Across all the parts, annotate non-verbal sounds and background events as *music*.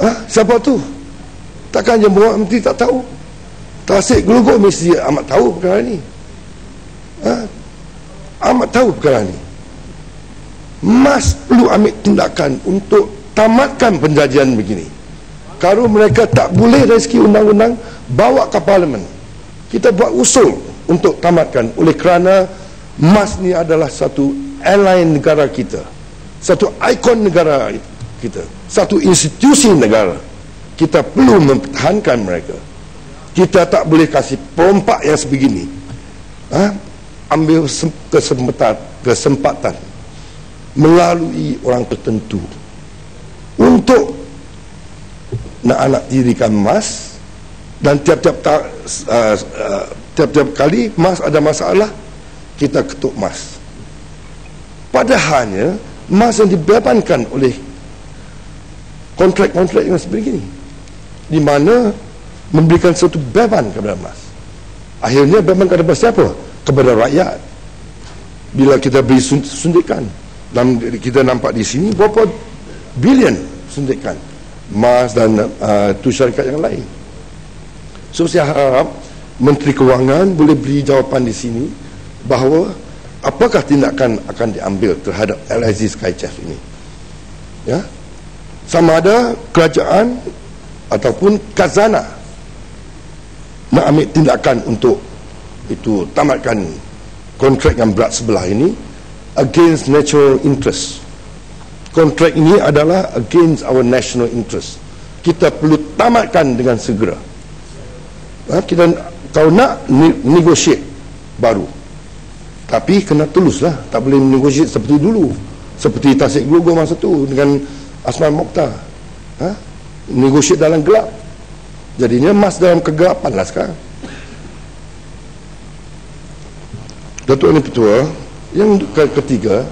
Ha? Siapa tu? Takkan Yang Muhammad Menteri tak tahu? Tasik Gelugur mesti amat tahu perkara ni. Ha? Amat tahu perkara ni. Mas perlu ambil tindakan untuk tamatkan penjajian begini. Kalau mereka tak boleh segi undang-undang, bawa ke parlimen. Kita buat usul untuk tamatkan oleh kerana MAS ni adalah satu airline negara kita. Satu ikon negara kita. Satu institusi negara. Kita perlu mempertahankan mereka. Kita tak boleh kasih perompak yang sebegini. Ha? Ambil kesempatan, kesempatan melalui orang tertentu untuk nak anak dirikan emas dan tiap-tiap uh, uh, tiap-tiap kali emas ada masalah kita ketuk emas padahalnya emas yang dibebankan oleh kontrak-kontrak yang sebegini di mana memberikan satu beban kepada emas akhirnya beban kepada siapa? kepada rakyat. Bila kita beri suntikan. Dan kita nampak di sini berapa bilion suntikan. MAS dan uh, tu syarikat yang lain. So saya harap Menteri Kewangan boleh beri jawapan di sini bahawa apakah tindakan akan diambil terhadap LIZ Skychef ini? Ya sama ada kerajaan ataupun kazana nak ambil tindakan untuk itu tamatkan kontrak yang berat sebelah ini against natural interest. Kontrak ini adalah against our national interest. Kita perlu tamatkan dengan segera. Ha, kita kalau nak negotiate baru. Tapi kena tuluslah, tak boleh negotiate seperti dulu. Seperti Tasik Glogo masa tu dengan Asman Mokhtar. Ha? Negotiate dalam gelap. Jadinya emas dalam kegelapan lah sekarang. Datuk Ini Ketua, yang ketiga,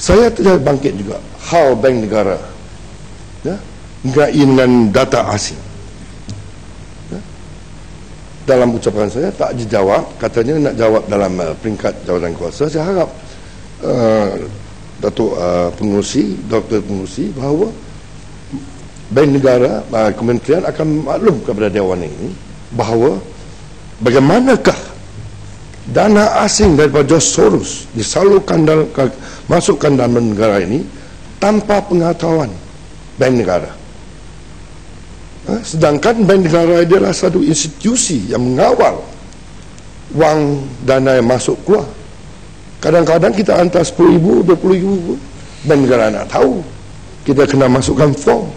saya tidak bangkit juga hal bank negara. Ya? Enggak dengan data asing. Ya? Dalam ucapan saya tak dijawab, katanya nak jawab dalam uh, peringkat jawatan kuasa. Saya harap uh, Datuk uh, Pengurusi, Doktor Pengurusi bahawa bank negara, uh, kementerian akan maklum kepada Dewan ini bahawa bagaimanakah dana asing daripada George Soros disalurkan dalam masukkan dalam negara ini tanpa pengetahuan bank negara. Ha? Sedangkan bank negara adalah satu institusi yang mengawal wang dana yang masuk keluar. Kadang-kadang kita hantar RM10,000, RM20,000 bank negara nak tahu. Kita kena masukkan form.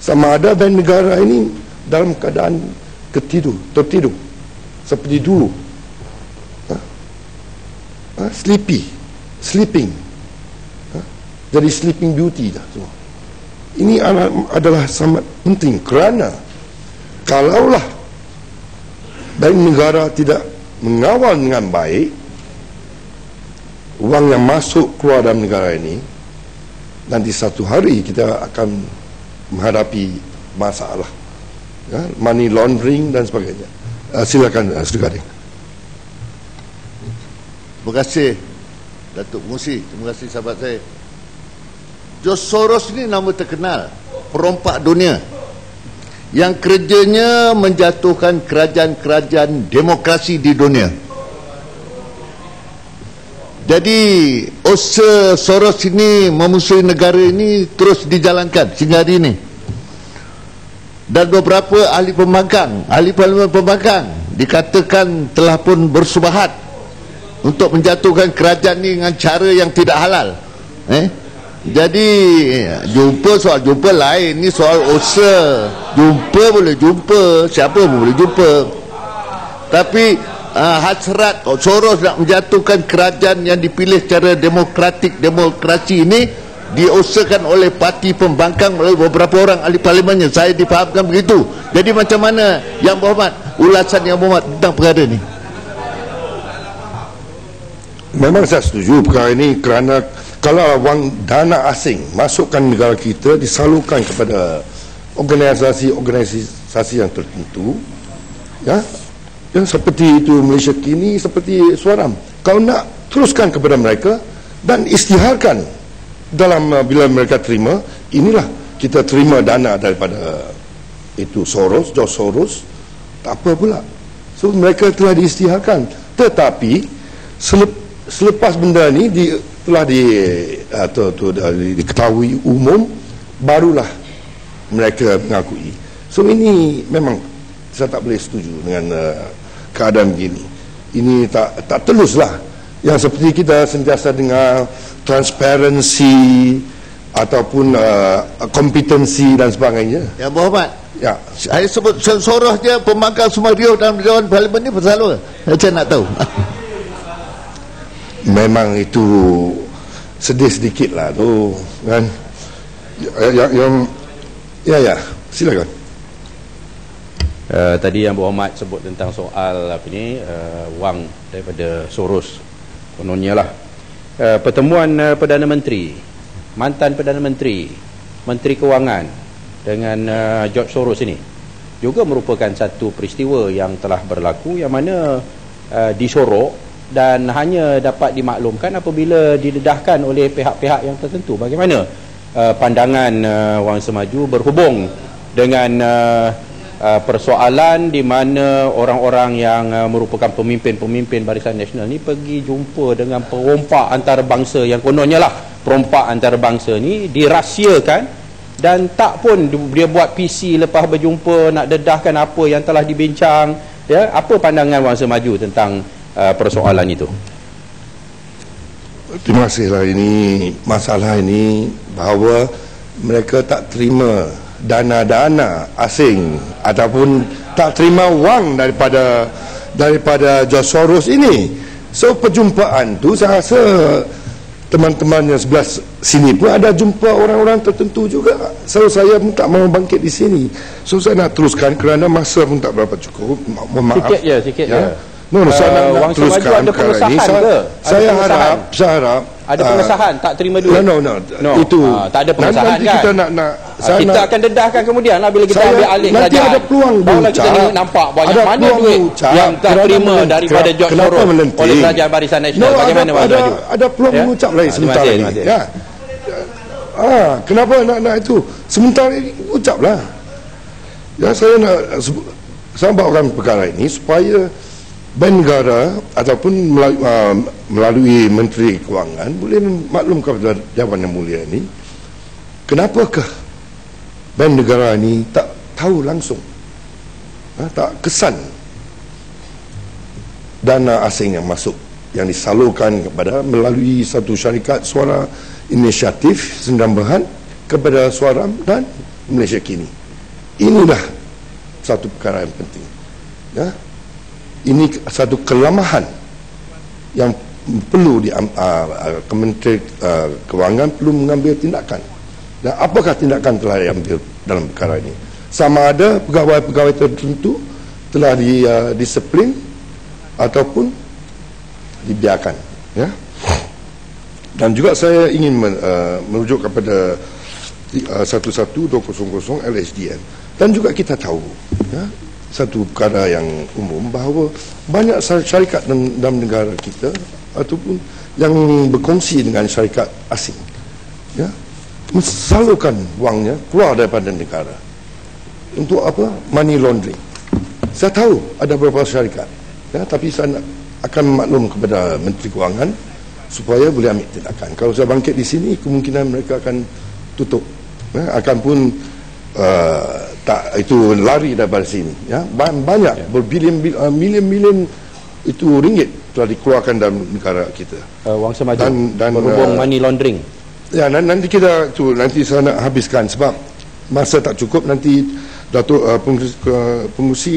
Sama ada bank negara ini dalam keadaan ketidur, tertidur. Seperti dulu ha? sleepy sleeping ha? jadi sleeping beauty dah semua ini adalah sangat penting kerana kalaulah bank negara tidak mengawal dengan baik wang yang masuk keluar dalam negara ini nanti satu hari kita akan menghadapi masalah ya, money laundering dan sebagainya uh, silakan uh, Sri Gading Terima kasih Datuk Musi. Terima kasih sahabat saya. George Soros ni nama terkenal. Perompak dunia. Yang kerjanya menjatuhkan kerajaan-kerajaan demokrasi di dunia. Jadi usaha Soros ini memusuhi negara ini terus dijalankan sehingga hari ini. Dan beberapa ahli pembangkang, ahli parlimen pembangkang dikatakan telah pun bersubahat untuk menjatuhkan kerajaan ni dengan cara yang tidak halal. Eh? Jadi jumpa soal jumpa lain ni soal usaha. Jumpa boleh jumpa siapa boleh jumpa. Tapi uh, hasrat oh, Soros nak menjatuhkan kerajaan yang dipilih secara demokratik demokrasi ini diusahakan oleh parti pembangkang oleh beberapa orang ahli parlimennya. Saya difahamkan begitu. Jadi macam mana yang berhormat? Ulasan yang berhormat tentang perkara ini. Memang saya setuju perkara ini kerana kalau wang dana asing masukkan negara kita disalurkan kepada organisasi-organisasi yang tertentu ya yang seperti itu Malaysia kini seperti Suaram kalau nak teruskan kepada mereka dan istiharkan dalam uh, bila mereka terima inilah kita terima dana daripada itu Soros, George Soros, tak apa pula. So mereka telah diisytiharkan. Tetapi selep, selepas benda ni di, telah di atau tu, di, diketahui umum barulah mereka mengakui. So ini memang saya tak boleh setuju dengan uh, keadaan begini. Ini tak tak teluslah yang seperti kita sentiasa dengar transparansi ataupun uh, kompetensi dan sebagainya. Ya Muhammad. Ya. Saya sebut soroh dia pembangkang Sumario dalam Dewan Parlimen ni pasal apa? Saya nak tahu. *laughs* Memang itu sedih sedikit lah tu kan. Yang, yang, yang ya ya silakan. Uh, tadi yang Ahmad sebut tentang soal apa ni uh, wang daripada Soros. Kononnya lah. Uh, pertemuan uh, Perdana Menteri mantan Perdana Menteri Menteri Kewangan dengan uh, George Soros ini juga merupakan satu peristiwa yang telah berlaku yang mana uh, disorok dan hanya dapat dimaklumkan apabila didedahkan oleh pihak-pihak yang tertentu. Bagaimana uh, pandangan uh, Wang Semaju berhubung dengan uh, Uh, persoalan di mana orang-orang yang uh, merupakan pemimpin-pemimpin Barisan Nasional ni pergi jumpa dengan perompak antarabangsa yang kononnya lah. Perompak antarabangsa ni dirahsiakan dan tak pun dia buat PC lepas berjumpa nak dedahkan apa yang telah dibincang ya. Apa pandangan Wan Semaju tentang uh, persoalan itu? Terima kasihlah ini masalah ini bahawa mereka tak terima dana-dana asing ataupun tak terima wang daripada daripada George Soros ini. So perjumpaan tu saya rasa teman-teman yang sebelah sini pun ada jumpa orang-orang tertentu juga. So saya pun tak mahu bangkit di sini. So saya nak teruskan kerana masa pun tak berapa cukup. Mohon maaf. Sikit je, sikit ya. je. No, no, saya uh, nak, nak teruskan ada pengesahan ini. Saya, saya harap, saya harap ada pengesahan uh, tak terima duit. No, no, no. no. Itu uh, tak ada pengesahan nanti kan. Kita nak nak saya kita nak, akan dedahkan kemudian lah bila kita saya, ambil alih nanti kerajaan. ada peluang Barulah kita nampak banyak ada mana duit ucap, yang tak terima daripada George Soros oleh kerajaan Barisan Nasional. No, Bagaimana ada, ada, ada peluang ya? mengucap lagi sebentar ini. Ya. Ah, kenapa nak nak itu? Sebentar ini ucaplah. Ya, saya nak saya bawakan perkara ini supaya Bank negara ataupun melalui, uh, melalui Menteri Kewangan boleh maklumkan kepada Dewan Yang Mulia ini kenapakah bank negara ini tak tahu langsung. Ha, tak kesan. Dana asing yang masuk yang disalurkan kepada melalui satu syarikat suara inisiatif sendambahan kepada suara dan Malaysia kini. Inilah satu perkara yang penting. Ya? Ini satu kelemahan yang perlu di uh, Kementerian uh, Kewangan perlu mengambil tindakan. Dan apakah tindakan telah diambil dalam perkara ini. Sama ada pegawai-pegawai tertentu telah di, uh, disiplin ataupun dibiarkan ya. Dan juga saya ingin men, uh, merujuk kepada uh, 11200 LSDN dan juga kita tahu ya satu perkara yang umum bahawa banyak syarikat dalam negara kita ataupun yang berkongsi dengan syarikat asing ya mensalurkan wangnya keluar daripada negara. Untuk apa? Money laundering. Saya tahu ada beberapa syarikat. Ya tapi saya nak, akan maklum kepada menteri kewangan supaya boleh ambil tindakan. Kalau saya bangkit di sini kemungkinan mereka akan tutup. Ya, akan pun uh, tak itu lari daripada sini. Ya banyak ya. berbilion uh, milion milion itu ringgit telah dikeluarkan dalam negara kita. Uh, wang semaju dan, dan berhubung uh, money laundering ya nanti kita tu nanti saya nak habiskan sebab masa tak cukup nanti datuk uh, pengusi, uh, pengusi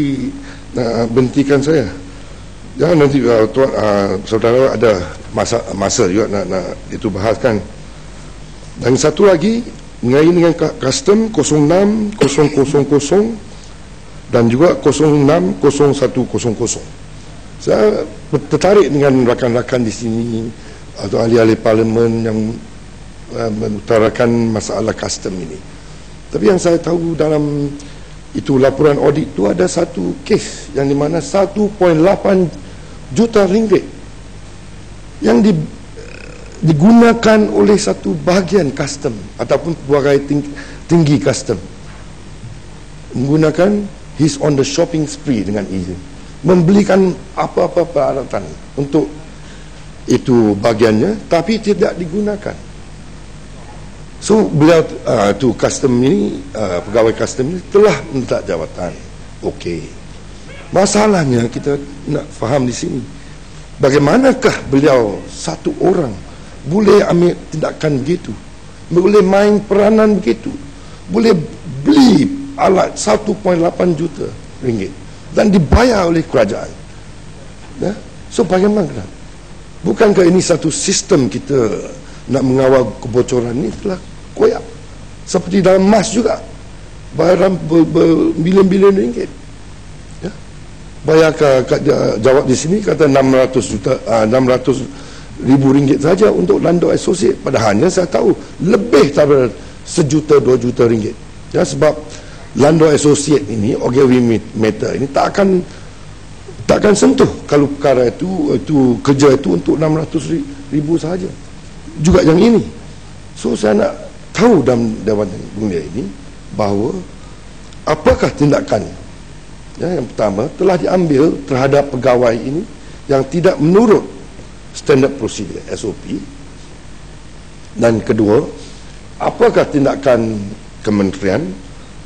uh, bentikan saya. Ya nanti uh, tuan uh, saudara ada masa masa juga nak, nak itu bahaskan. Dan satu lagi mengenai dengan custom 06 000 dan juga 06 0100 saya tertarik dengan rakan-rakan di sini atau ahli-ahli parlimen yang mengutarakan masalah custom ini. Tapi yang saya tahu dalam itu laporan audit itu ada satu kes yang di mana 1.8 juta ringgit yang di digunakan oleh satu bahagian custom ataupun pelbagai ting, tinggi custom. Menggunakan he's on the shopping spree dengan izin membelikan apa-apa peralatan untuk itu bagiannya tapi tidak digunakan so beliau uh, tu custom ini uh, pegawai custom ini telah minta jawatan. Okey. Masalahnya kita nak faham di sini bagaimanakah beliau satu orang boleh ambil tindakan begitu? Boleh main peranan begitu? Boleh beli alat 1.8 juta ringgit dan dibayar oleh kerajaan? Ya? so bagaimana? Bukankah ini satu sistem kita nak mengawal kebocoran ini telah koyak. Seperti dalam emas juga. Bayaran berbilion-bilion ringgit. Ya? bayar ke, ke, jawab di sini kata 600 juta uh, ah, 600 ribu ringgit saja untuk Lando Associate. Padahalnya saya tahu lebih daripada sejuta dua juta ringgit. Ya sebab Lando Associate ini Ogilvy Meta ini tak akan tak akan sentuh kalau perkara itu itu kerja itu untuk 600 ribu sahaja. Juga yang ini. So saya nak tahu dalam Dewan Dunia ini bahawa apakah tindakan ya, yang pertama telah diambil terhadap pegawai ini yang tidak menurut standard prosedur SOP dan kedua apakah tindakan kementerian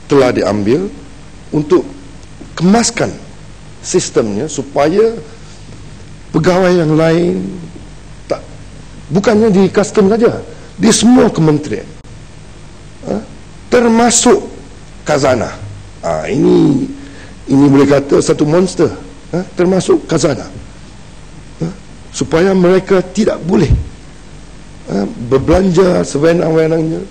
telah diambil untuk kemaskan sistemnya supaya pegawai yang lain tak bukannya di custom saja di semua kementerian termasuk kazana ha, ini ini boleh kata satu monster ha, termasuk kazana ha, supaya mereka tidak boleh ha, berbelanja sewenang-wenangnya.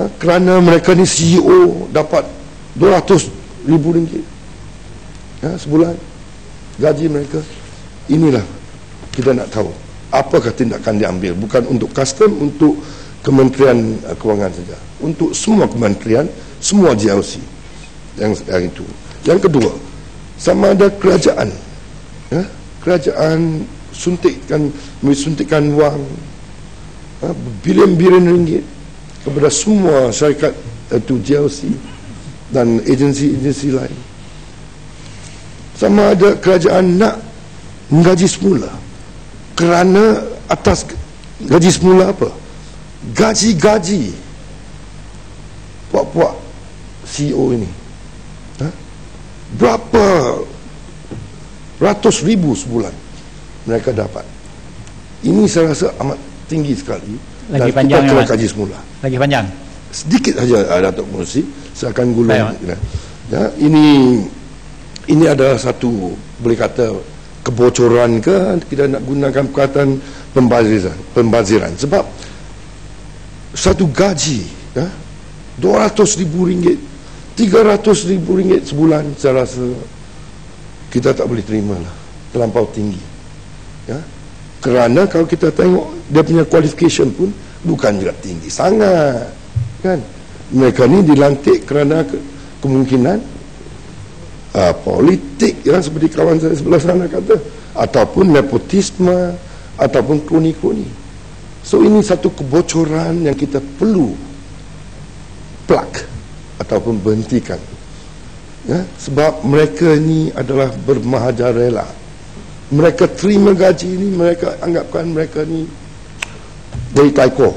Ha, kerana mereka ni CEO dapat 200 ribu ringgit ya, sebulan gaji mereka. Inilah kita nak tahu apakah tindakan diambil. Bukan untuk custom untuk kementerian uh, kewangan saja. Untuk semua kementerian semua GLC yang, yang itu. Yang kedua sama ada kerajaan. Ya, kerajaan suntikkan suntikkan wang ya, bilion-bilion ringgit kepada semua syarikat itu GLC dan agensi-agensi lain. Sama ada kerajaan nak menggaji semula kerana atas gaji semula apa gaji-gaji. Puak-puak CEO ini. Ha? berapa ratus ribu sebulan mereka dapat? Ini saya rasa amat tinggi sekali. Lagi dan panjang kita kaji semula. Lagi panjang. Sedikit saja uh, Datuk Mursi saya akan gulung ya, ya, ini ini adalah satu boleh kata kebocoran ke? Kita nak gunakan perkataan pembaziran. Pembaziran. Sebab satu gaji ya, 200 ribu ringgit 300 ribu ringgit sebulan saya rasa kita tak boleh terima lah. Terlampau tinggi ya. kerana kalau kita tengok dia punya qualification pun bukan juga tinggi sangat kan? Mereka ni dilantik kerana ke, kemungkinan uh, politik yang seperti kawan saya sebelah sana kata ataupun nepotisme ataupun kroni-kroni so ini satu kebocoran yang kita perlu plug ataupun berhentikan. Ya? sebab mereka ini adalah bermahajarela. Mereka terima gaji ini mereka anggapkan mereka ini dari taiko.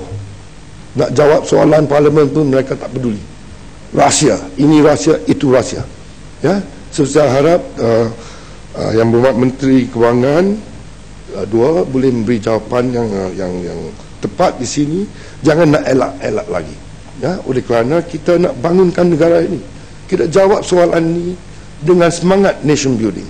Nak jawab soalan parlimen pun mereka tak peduli. Rahsia. Ini rahsia itu rahsia. Ya So saya harap uh, uh, yang berhormat Menteri Kewangan uh, dua boleh memberi jawapan yang uh, yang yang tepat di sini. Jangan nak elak-elak lagi. Ya, oleh kerana kita nak bangunkan negara ini. Kita jawab soalan ini dengan semangat nation building.